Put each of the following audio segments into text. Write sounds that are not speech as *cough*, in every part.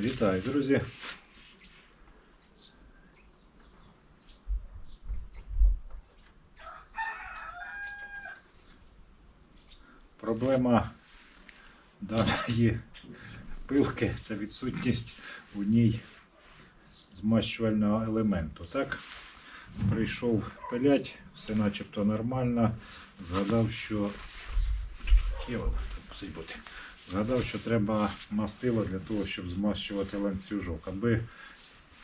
Вітаю, друзі. Проблема даної пилки це відсутність у ній змащувального елементу. Так? Прийшов пилять, все начебто нормально. Згадав, що є тут мусить бути. Згадав, що треба мастило для того, щоб змащувати ланцюжок. Аби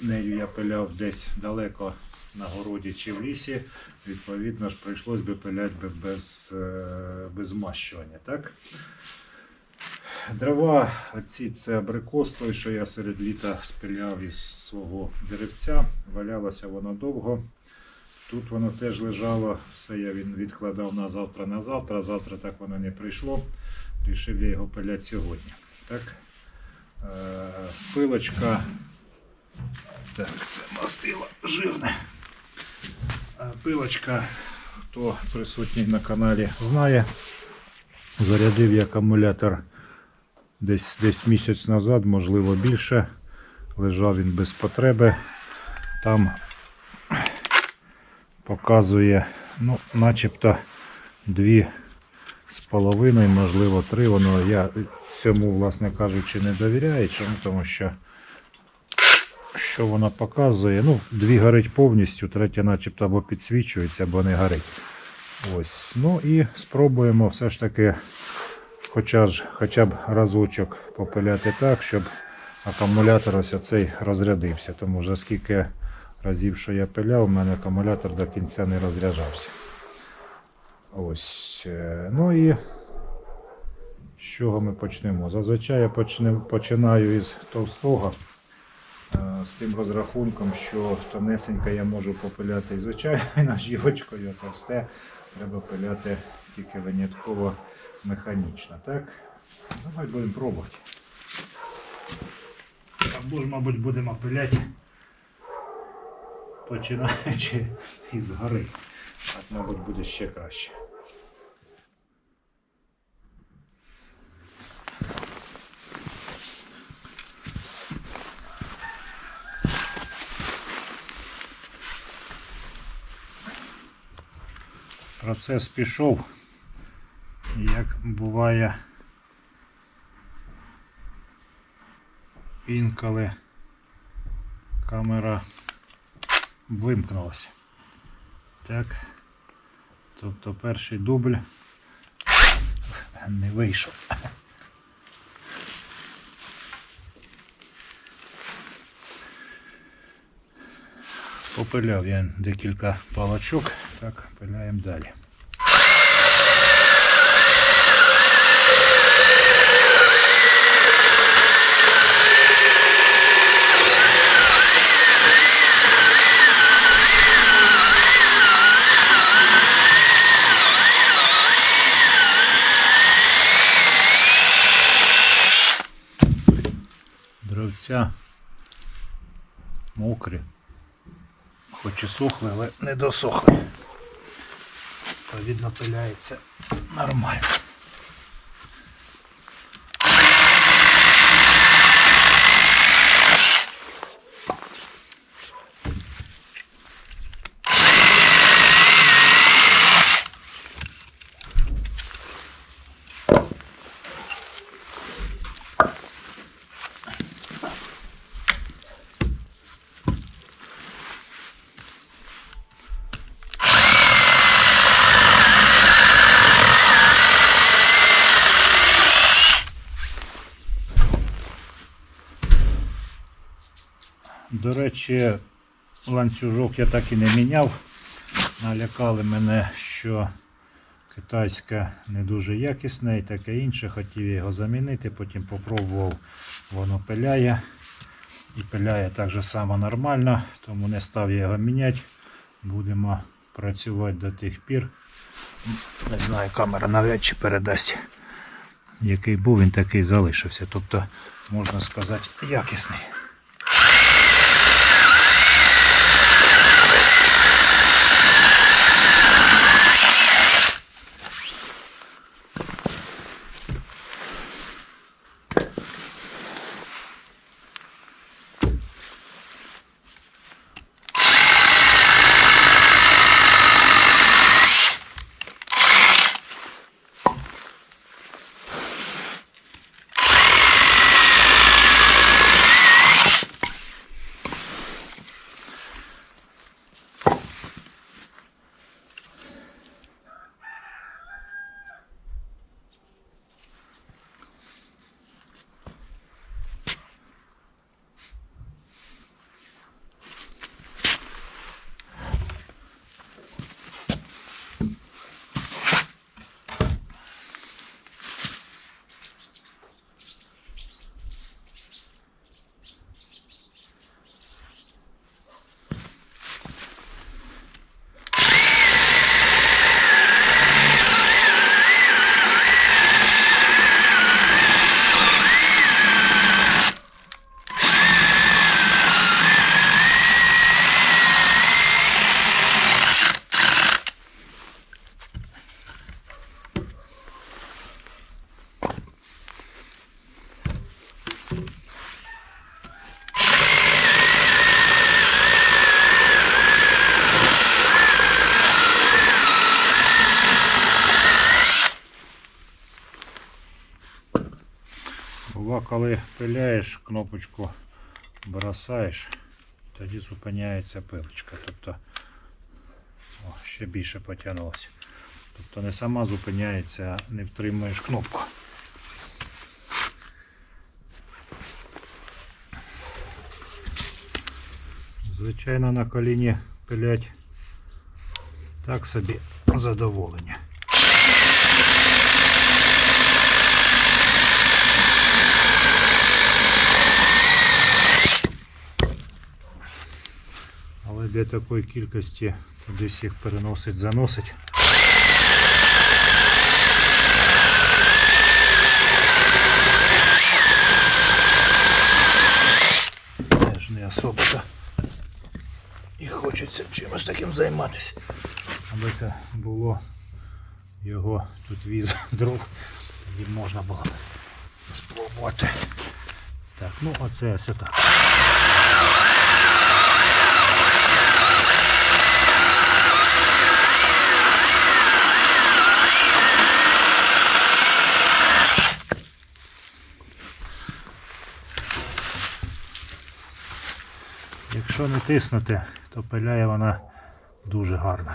нею я пиляв десь далеко на городі чи в лісі, відповідно ж прийшлось би пиляти без, е, без змащування. Так? Дрова, оці це абрикос, той, що я серед літа спиляв із свого деревця. Валялося воно довго. Тут воно теж лежало, все я він відкладав на завтра на завтра. Завтра так воно не прийшло. Рішив я його пиляти сьогодні. Так. Е, пилочка. Так, це мастило жирне. Е, Пилочка, хто присутній на каналі, знає. Зарядив я акумулятор десь, десь місяць назад, можливо більше. Лежав він без потреби. Там показує, ну, начебто дві з половиною, можливо, три. Воно я цьому, власне кажучи, не довіряю. Чому? Тому що що вона показує? Ну, дві горить повністю, третя начебто або підсвічується, або не горить. Ось. Ну і спробуємо все ж таки хоча, ж, хоча б разочок попиляти так, щоб акумулятор ось оцей розрядився. Тому вже скільки разів, що я пиляв, у мене акумулятор до кінця не розряджався. Ось. е, Ну і з чого ми почнемо? Зазвичай я починаю із товстого. е, З тим розрахунком, що тонесенько я можу попиляти і звичайно *laughs* нажівочкою, а товсте треба пиляти тільки винятково механічно. Так? Давай будемо пробувати. Або ж, мабуть, будемо пиляти, починаючи *laughs* із гори. Так, мабуть, буде ще краще. Процес пішов. Як буває інколи камера вимкнулася. Так. Тобто перший дубль не вийшов. Попиляв я декілька палочок. Так, пиляємо далі. Дровця мокрі. Хоч і сухли, але не досохли. Відповідно пиляється нормально. До речі, ланцюжок я так і не міняв. Налякали мене, що китайська не дуже якісне і таке інше. Хотів його замінити, потім попробував, воно пиляє. І пиляє так же само нормально, тому не став я його міняти. Будемо працювати до тих пір. Не знаю, камера навряд чи передасть. Який був, він такий залишився. Тобто, можна сказати, якісний. Бува, коли пиляєш, кнопочку бросаєш, тоді зупиняється пилочка. Тобто о, ще більше потягнулося. Тобто не сама зупиняється, а не втримуєш кнопку. Звичайно, на коліні пилять так собі задоволення. Для такої кількості кудись їх переносить, заносить. Теж не особо і хочеться чимось таким займатися. Аби це було його тут віз *laughs* друг, тоді можна було спробувати. Так, ну оце все так. Якщо не тиснути, то пиляє вона дуже гарно.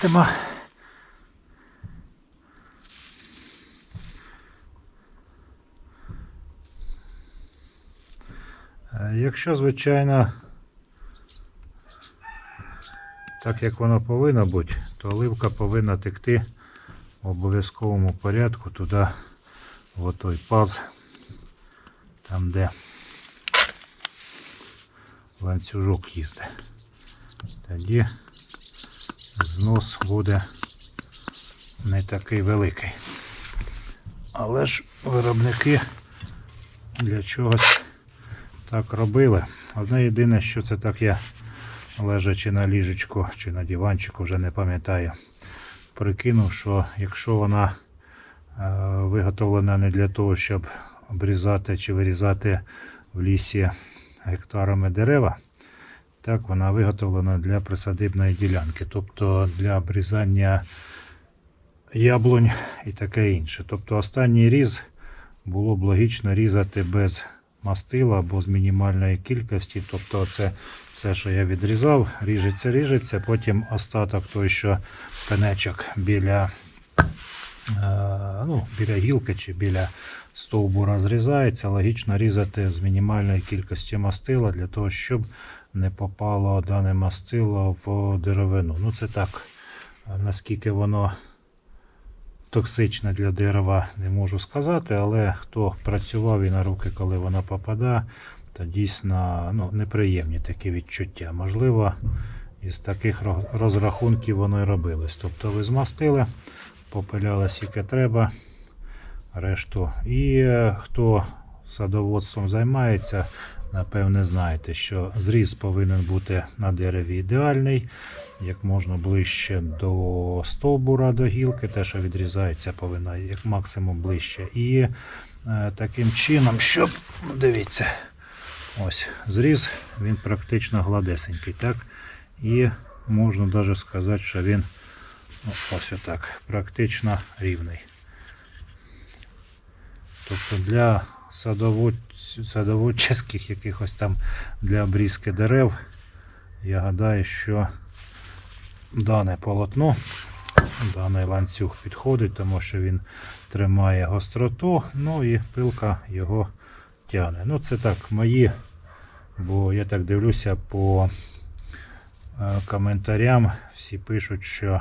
Так. Е, Якщо, звичайно, так як воно повинно бути, то оливка повинна текти в обов'язковому порядку туди, в той паз, там де ланцюжок їздить. Тоді знос буде не такий великий. Але ж виробники для чогось так робили. Одне єдине, що це так я лежачи на ліжечку чи на диванчику, вже не пам'ятаю. Прикинув, що якщо вона е, виготовлена не для того, щоб обрізати чи вирізати в лісі гектарами дерева, так вона виготовлена для присадибної ділянки, тобто для обрізання яблунь і таке інше. Тобто останній різ було б логічно різати без мастила або з мінімальної кількості. Тобто це все, що я відрізав, ріжеться, ріжеться, потім остаток той, що пенечок біля, е, ну, біля гілки чи біля стовбура зрізається, логічно різати з мінімальної кількості мастила для того, щоб не попало дане мастило в деревину. Ну це так, наскільки воно токсичне для дерева, не можу сказати, але хто працював і на руки, коли воно попадає, то дійсно ну, неприємні такі відчуття. Можливо, із таких розрахунків воно і робилось. Тобто ви змастили, попиляли скільки треба, решту. І е, хто садоводством займається, напевне, знаєте, що зріз повинен бути на дереві ідеальний, як можна ближче до стовбура, до гілки, те, що відрізається, повинно як максимум ближче. І е, таким чином, щоб, дивіться, ось зріз, він практично гладесенький. так? І можна навіть сказати, що він ну, ось отак, практично рівний. Тобто для. Садоводчих якихось там для обрізки дерев, я гадаю, що дане полотно, даний ланцюг підходить, тому що він тримає гостроту, ну і пилка його тягне. Ну, це так, мої, бо я так дивлюся по е, коментарям, всі пишуть, що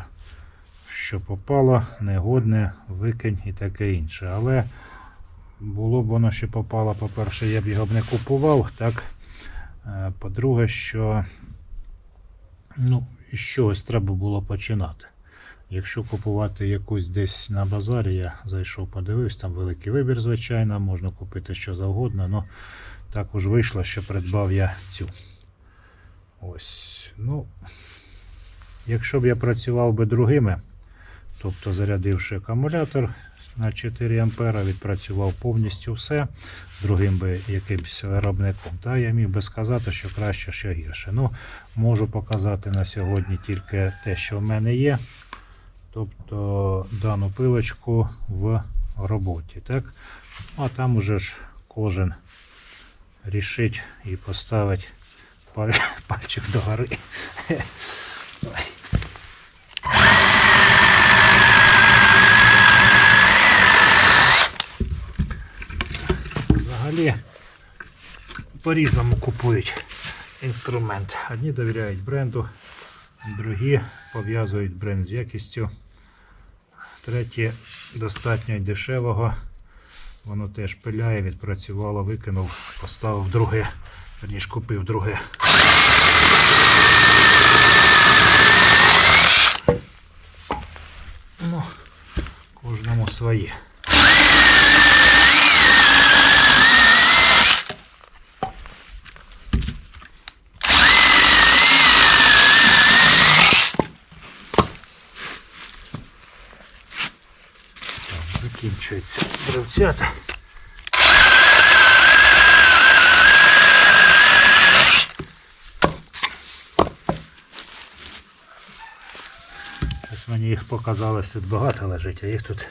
що попало, негодне, викинь і таке інше. Але було б воно ще попало, по-перше, я б його б не купував, так. Е, По-друге, що ну, з чогось треба було починати. Якщо купувати якусь десь на базарі, я зайшов, подивився, там великий вибір, звичайно, можна купити що завгодно, але також вийшло, що придбав я цю. Ось. Ну, якщо б я працював би другими, тобто зарядивши акумулятор на 4 ампера, відпрацював повністю все другим би якимсь виробником, та я міг би сказати, що краще, що гірше. Ну, можу показати на сьогодні тільки те, що в мене є. Тобто дану пилочку в роботі. Так? А там уже ж кожен рішить і поставить *laughs* пальчик до гори. По-різному купують інструмент. Одні довіряють бренду, другі пов'язують бренд з якістю. Треті достатньо дешевого. Воно теж пиляє, відпрацювало, викинув, поставив друге, верніше купив друге. Ну, кожному своє. Так, Закінчується дровцята. Ось мені їх показалось тут багато лежить, а їх тут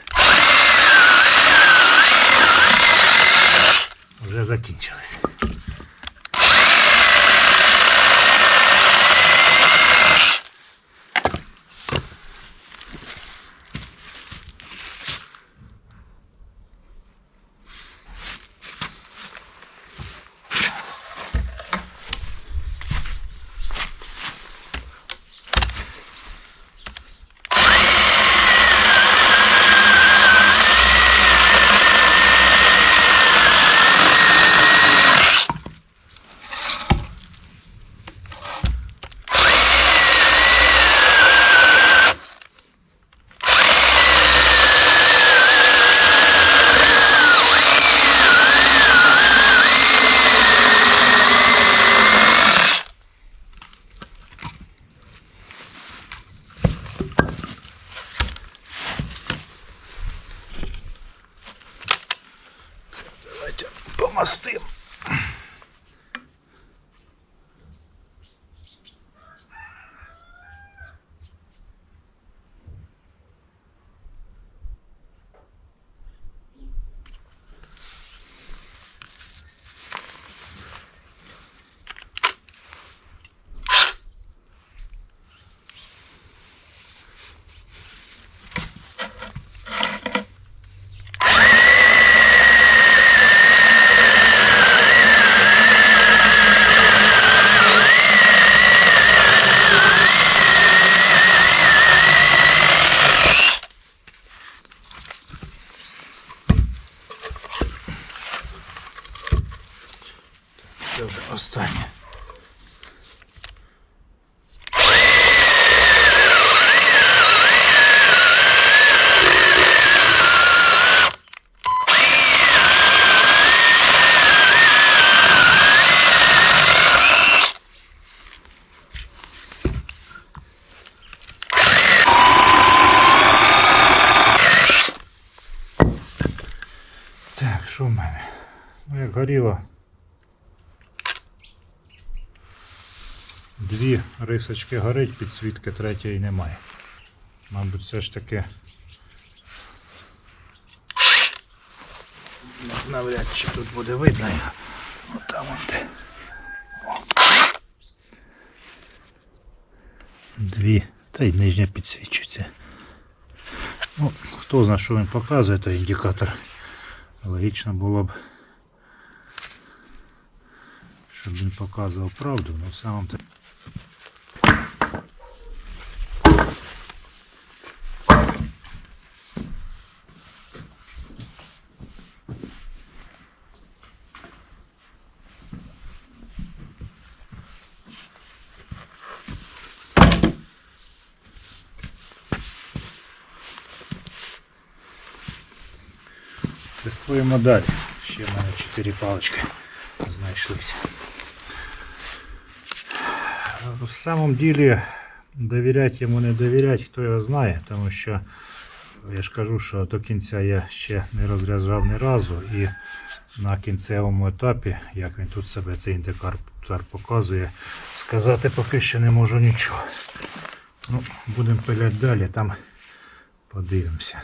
вже закінчились. Ну. Дві рисочки горить, підсвітки третьої немає. Мабуть, все ж таки. Навряд чи тут буде видно. його. Отам он де. Дві. Та й нижня підсвічується. Ну, хто знає, що він показує, той індикатор. Логічно було б, щоб він показував правду, но в самом -то... Тестуємо далі. Ще в мене 4 палочки знайшлися. В самом ділі довіряти йому не довіряти, хто його знає, тому що я ж кажу, що до кінця я ще не розряджав ні разу і на кінцевому етапі, як він тут себе цей індикатор показує, сказати поки що не можу нічого. Ну, будемо пиляти далі, там подивимося.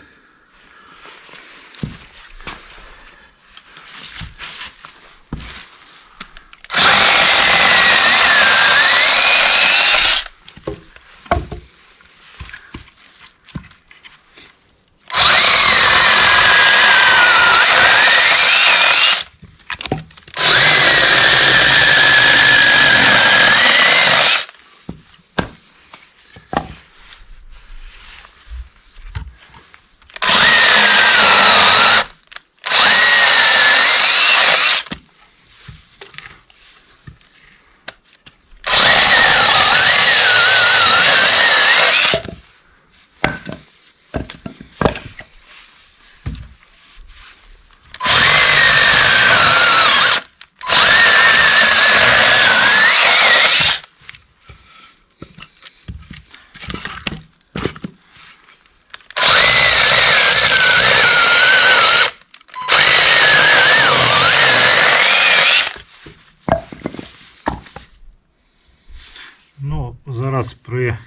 Ну, зараз при,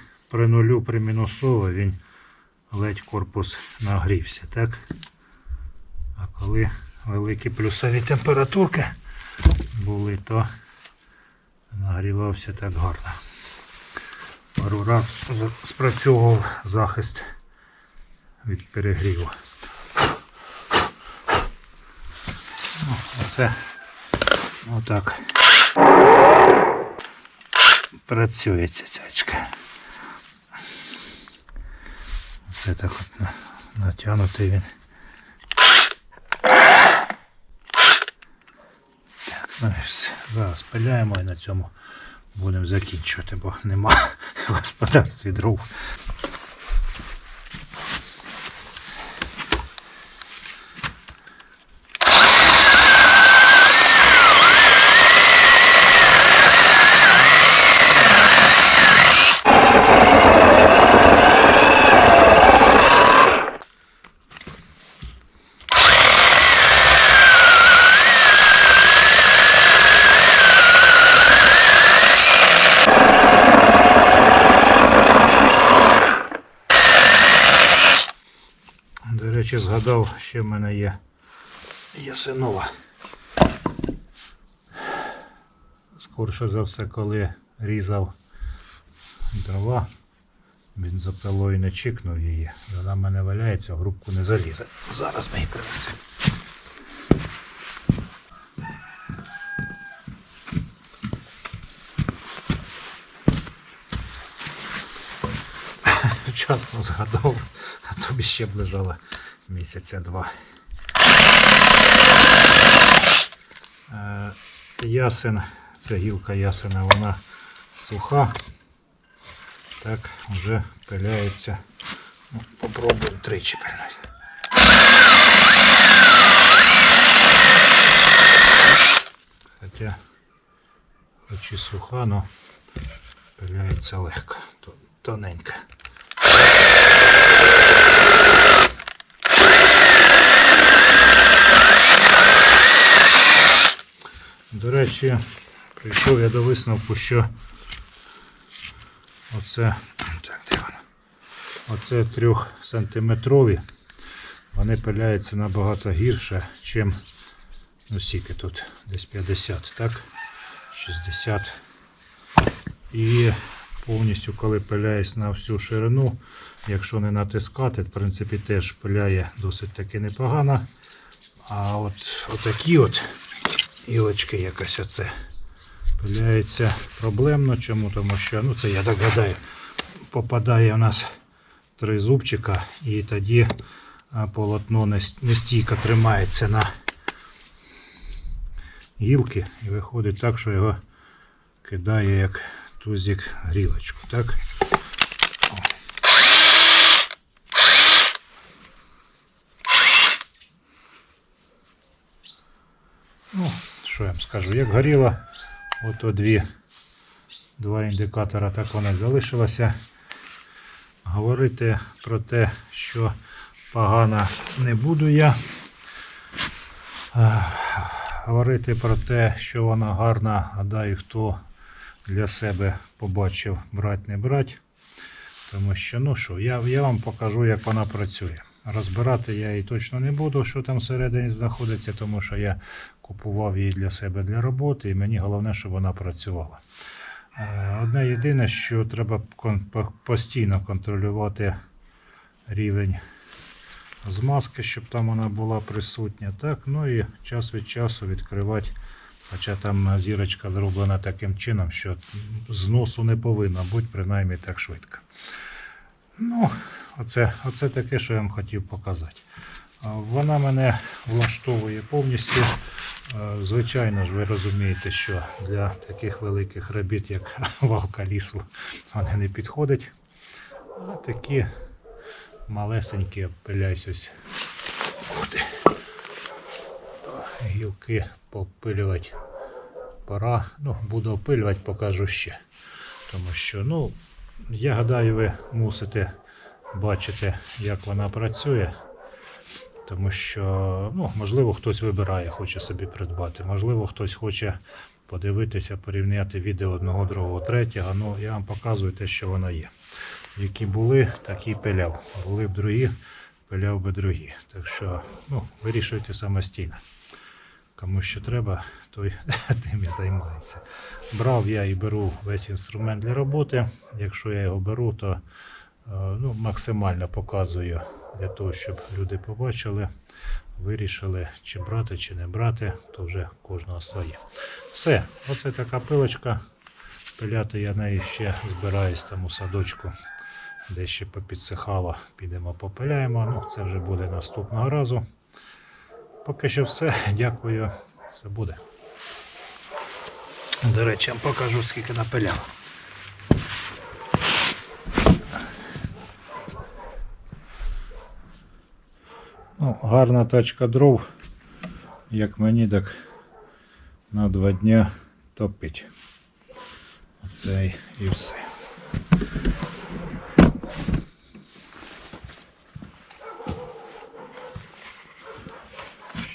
при нулю, при мінусово він ледь корпус нагрівся, так? А коли великі плюсові температурки були, то нагрівався так гарно. Пару раз спрацьовував захист від перегріву. Ну, оце отак працює ця цячка. Це так от на- натягнутий він. Так, ну і все. Зараз пиляємо і на цьому будемо закінчувати, бо нема *laughs* господарств дров. До речі, згадав, ще в мене є ясенова. Скорше за все, коли різав дрова, бензопилою не чикнув її. Вона в мене валяється, в грубку не залізе. Зараз ми її принесемо. Вчасно згадав, а тобі ще б лежало місяця два. Е, Ясен, це гілка ясена, вона суха. Так, вже пиляється. Ну, попробуємо тричі пильнути. Хоча, хоч і суха, но пиляється легко, то- тоненько. До речі, прийшов я до висновку, що оце, оце трьохсантиметрові, вони пиляються набагато гірше, чим ну скільки тут, десь 50, так? 60. І повністю, коли пиляєш на всю ширину, якщо не натискати, в принципі теж пиляє досить таки непогано. А от отакі от Ілочки якось оце пиляється проблемно. Чому? Тому що, ну це я так гадаю, попадає у нас три зубчика і тоді полотно не с- не стійко тримається на гілки і виходить так, що його кидає як тузик грілочку. Так? Ну, що я вам скажу, як горіло, ото дві, два індикатора так воно й залишилося. Говорити про те, що погано не буду я. Е, Говорити про те, що вона гарна, гадаю, хто для себе побачив брать не брать. Тому що, ну що, я, я вам покажу, як вона працює. Розбирати я її точно не буду, що там всередині знаходиться, тому що я купував її для себе для роботи, і мені головне, щоб вона працювала. Е, Одне єдине, що треба постійно контролювати рівень змазки, щоб там вона була присутня. Так, ну і час від часу відкривати. Хоча там зірочка зроблена таким чином, що зносу не повинно бути, принаймні так швидко. Ну, оце, оце таке, що я вам хотів показати. Вона мене влаштовує повністю. Звичайно ж, ви розумієте, що для таких великих робіт, як *laughs* валка лісу, вони не підходять. А такі малесенькі, пилясь ось. Гілки попилювати пора. Ну, буду опилювати, покажу ще. Тому що, ну, я гадаю, ви мусите бачити, як вона працює. Тому що, ну, можливо, хтось вибирає, хоче собі придбати. Можливо, хтось хоче подивитися, порівняти відео одного, другого, третього. Ну, я вам показую те, що воно є. Які були, такі пиляв. Були б другі, пиляв би другі. Так що, ну, вирішуйте самостійно. Кому що треба, той *laughs* тим і займається. Брав я і беру весь інструмент для роботи. Якщо я його беру, то е, ну, максимально показую для того, щоб люди побачили, вирішили, чи брати, чи не брати, то вже кожного своє. Все, оце така пилочка. Пиляти я нею ще збираюсь там у садочку, де ще попідсихало, підемо попиляємо. Ну, це вже буде наступного разу. Поки що все. Дякую. Все буде. До речі, я вам покажу, скільки напиляв. Ну, гарна тачка дров. Як мені, так на два дня топить. Оце і все.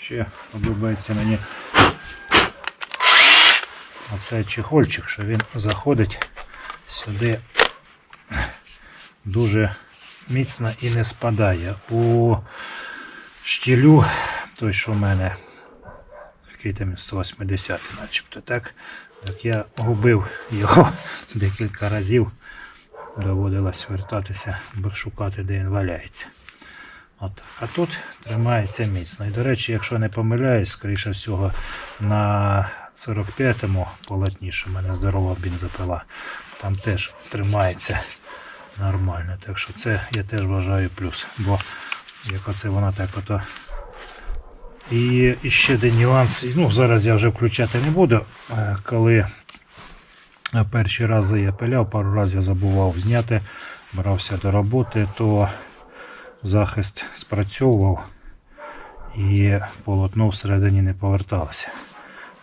Ще подобається мені оцей чехольчик, що він заходить сюди дуже міцно і не спадає. У штілю, той, що в мене, який там 180 начебто, так, так я губив його *laughs* декілька разів. Доводилось вертатися, шукати, де він валяється. От. А тут тримається міцно. І, до речі, якщо не помиляюсь, скоріше всього, на 45-му полотні, що в мене здорова бензопила, там теж тримається нормально. Так що це я теж вважаю плюс. Бо як оце вона так ото. І, ще один нюанс. Ну, зараз я вже включати не буду. Е, Коли перші рази я пиляв, пару разів я забував зняти, брався до роботи, то захист спрацьовував і полотно всередині не поверталося.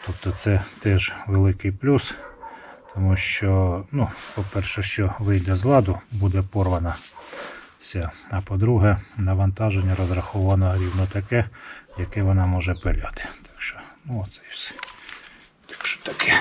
Тобто це теж великий плюс, тому що, ну, по-перше, що вийде з ладу, буде порвана вся. А по-друге, навантаження розраховано рівно таке, яке вона може пиляти. Так що, ну оце і все. Так що таке.